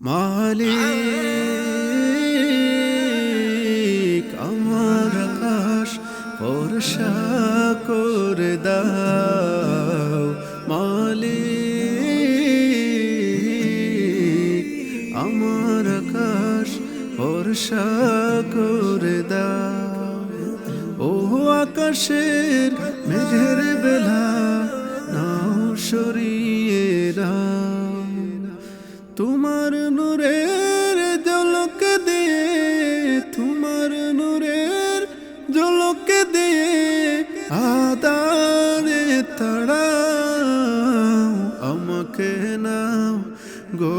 মালিক, আমার আকাশ বর্ষা করে দাও। মালিক, আমার আকাশ বর্ষা করে দাও। ও আকাশের মেঘের বেলা নাও সরিয়ে তোমার নূরের জলক দিয়ে, তোমার নূরের জলক দিয়ে আদারে তাড়াও, আমাকে নাও গো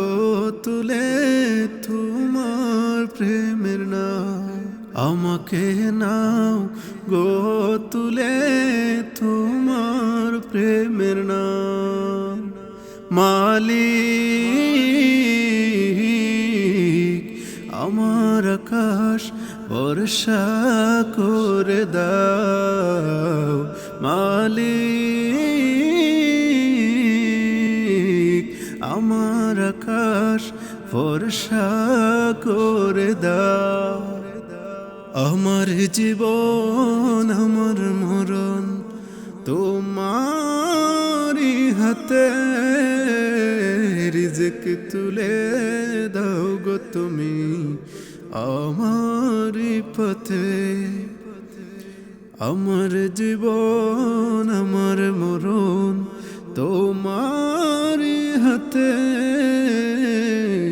তুলে তোমার প্রেমের নাও আমাকে নাও গো তুলে তোমার প্রেমের নাম। মালিক আমার আকাশ বর্ষা করে দাও, মালিক। আমার আকাশ বর্ষা করে দাও। আমার জীবন, আমার মরণ তোমারি হাতে। রিজক তুলে দাও গো তুমি। আমারি পথে আমার জীবন আমার মরণ তোমারি হাতে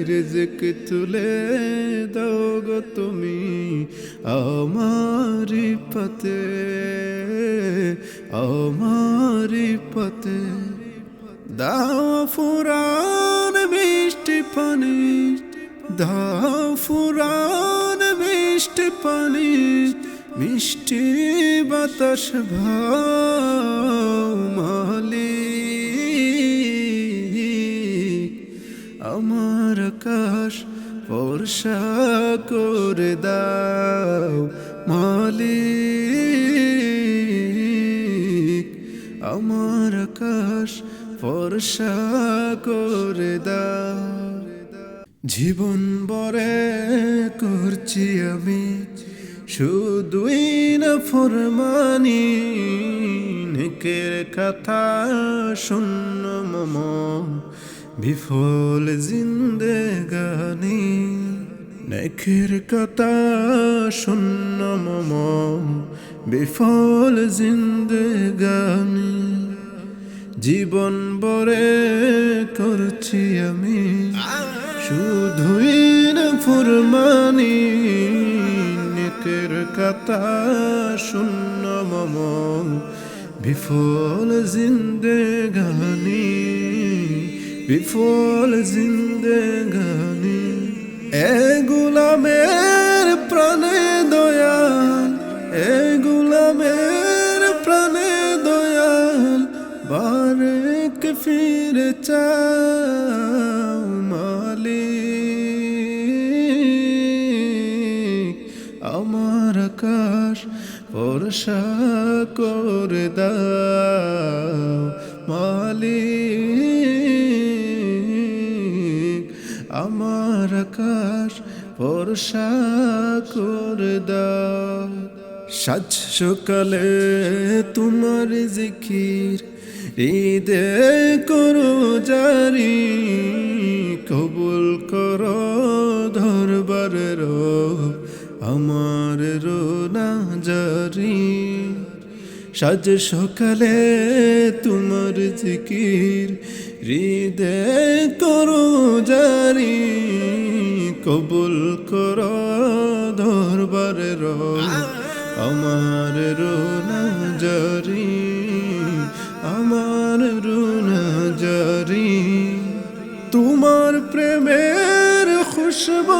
রিজক তুলে দাও গো তুমি আমারি পথে আমারি পথে দাও ফুরান মিষ্টি পানি দাও ফুরান মিষ্টি পানি, মিষ্টি বাতাস মালিক আমার আকাশ বর্ষা করে দাও মালিক আমার আকাশ বর্ষা করে দাও। জীবন বরে করছি আমি, শুধুই না ফরমানি, নেকের কথা শূন্য মম, বিফল জিন্দেগানি, নেকের কথা শূন্য মম, বিফল জিন্দেগানি। জীবন বরে করছি আমি। শুধুই না ফুরমানি, নেকের কথা শূন্য মম, বিফল জিন্দেগানি বিফল জিন্দেগানি এ গুলামের প্রাণে দয়াল, এ গুলামের প্রাণে দয়াল, বারেক ফিরে চাও বর্ষা করে দাও মালিক। আমার আকাশ বর্ষা করে দাও। সাজ সকালে তোমার জিকির, ঈদে করো জারি। সাজ সকালে তোমার জিকির, হৃদে করো জারি, কবুল করো ধরবারের আমার রোনা জারি, আমার রোনা জারি। তোমার প্রেমের খুশবু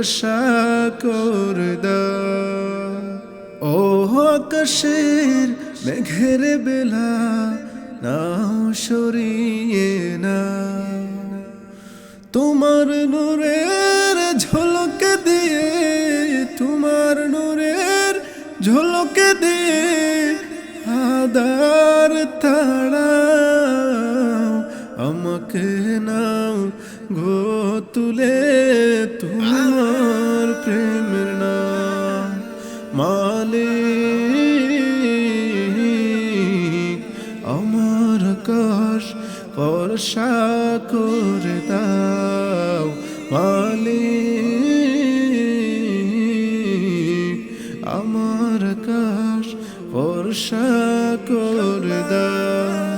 বর্ষা করে দাও ও আকাশের মেঘের বেলা, নাও সরিয়ে না তোমার নূরের ঝলকে দিয়ে, তোমার নূরের ঝলকে দিয়ে আদার তাড়া আমাকে নাও গো তুলে তোমার প্রেম নাম। মালে আমার আকাশ বর্ষা করে দাও। মালে আমার আকাশ বর্ষা করে দাও।